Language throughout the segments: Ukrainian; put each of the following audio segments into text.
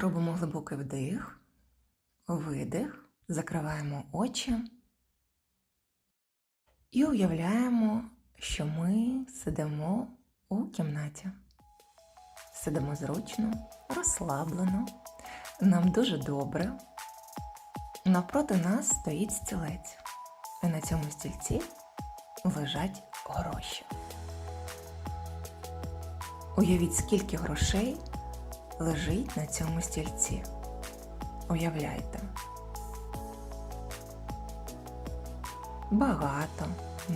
Робимо глибокий вдих, видих, закриваємо очі і уявляємо, що ми сидимо у кімнаті. Сидимо зручно, розслаблено, нам дуже добре. Навпроти нас стоїть стілець, і на цьому стільці лежать гроші. Уявіть, скільки грошей лежить на цьому стільці. Уявляйте. Багато,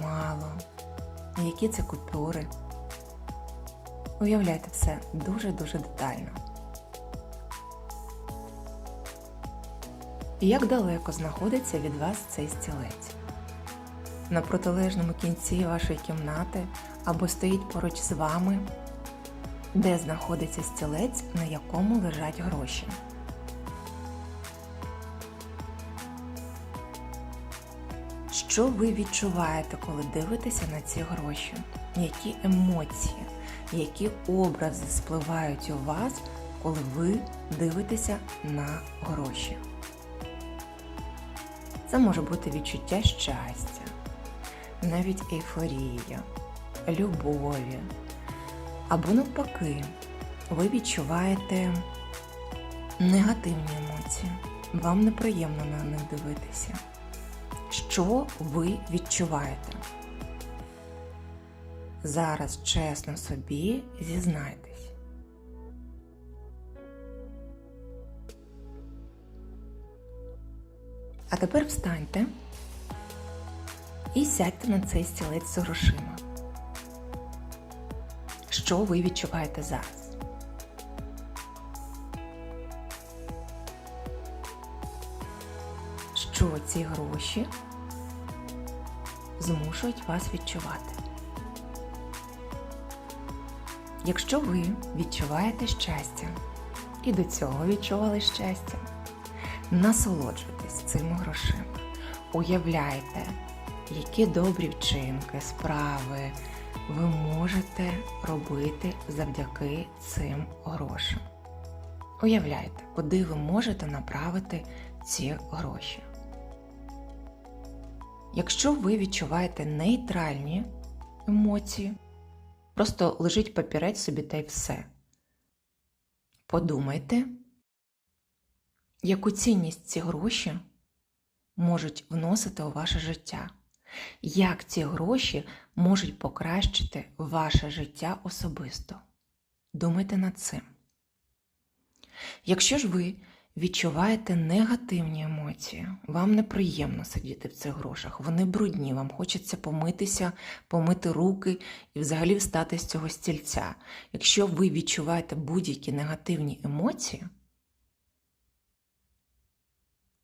мало, які це купюри. Уявляйте все дуже-дуже детально. Як далеко знаходиться від вас цей стілець? На протилежному кінці вашої кімнати або стоїть поруч з вами, де знаходиться стілець, на якому лежать гроші. Що ви відчуваєте, коли дивитеся на ці гроші? Які емоції, які образи спливають у вас, коли ви дивитеся на гроші? Це може бути відчуття щастя, навіть ейфорія, любові. Або навпаки, ви відчуваєте негативні емоції. Вам неприємно на них дивитися. Що ви відчуваєте? Зараз чесно собі зізнайтесь. А тепер встаньте і сядьте на цей стілець з грошима. Що ви відчуваєте зараз? Що ці гроші змушують вас відчувати? Якщо ви відчуваєте щастя і до цього відчували щастя, насолоджуйтесь цими грошима, уявляйте, які добрі вчинки, справи ви можете робити завдяки цим грошам. Уявляйте, куди ви можете направити ці гроші. Якщо ви відчуваєте нейтральні емоції, просто лежить папірець собі та й все. Подумайте, яку цінність ці гроші можуть вносити у ваше життя. Як ці гроші можуть покращити ваше життя особисто? Думайте над цим. Якщо ж ви відчуваєте негативні емоції, вам неприємно сидіти в цих грошах, вони брудні, вам хочеться помитися, помити руки і взагалі встати з цього стільця. Якщо ви відчуваєте будь-які негативні емоції,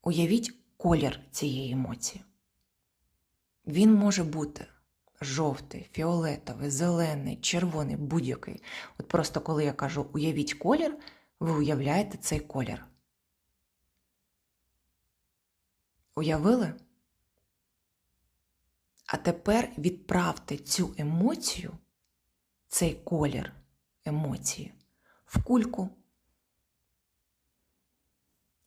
уявіть колір цієї емоції. Він може бути жовтий, фіолетовий, зелений, червоний, будь-який. От просто коли я кажу уявіть колір, ви уявляєте цей колір. Уявили? А тепер відправте цю емоцію, цей колір емоції, в кульку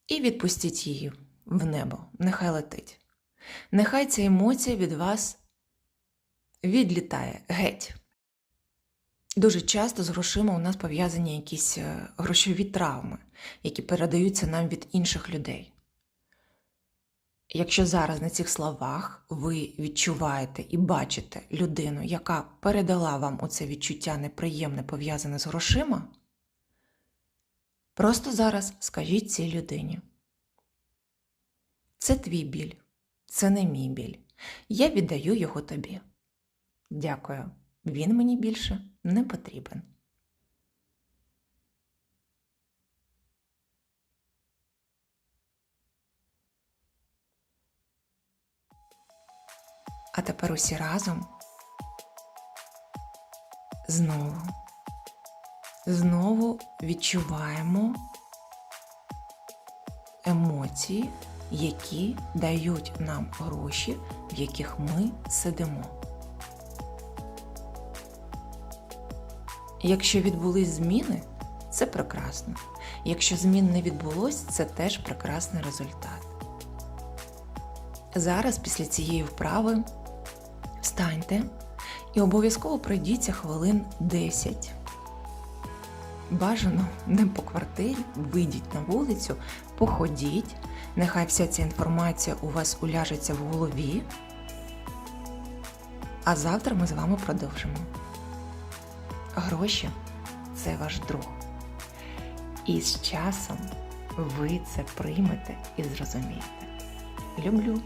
і відпустіть її в небо. Нехай летить. Нехай ця емоція від вас відлітає геть. Дуже часто з грошима у нас пов'язані якісь е, грошові травми, які передаються нам від інших людей. Якщо зараз на цих словах ви відчуваєте і бачите людину, яка передала вам оце відчуття неприємне пов'язане з грошима, просто зараз скажіть цій людині. Це твій біль, це не мій біль. Я віддаю його тобі. Дякую. Він мені більше не потрібен. А тепер усі разом знову, знову відчуваємо емоції, які дають нам гроші, в яких ми сидимо. Якщо відбулись зміни, це прекрасно. Якщо змін не відбулось, це теж прекрасний результат. Зараз, після цієї вправи, встаньте і обов'язково пройдіться хвилин 10. Бажано не по квартирі, вийдіть на вулицю, походіть. Нехай вся ця інформація у вас уляжеться в голові. А завтра ми з вами продовжимо. Гроші це ваш друг. І з часом ви це приймете і зрозумієте. Люблю.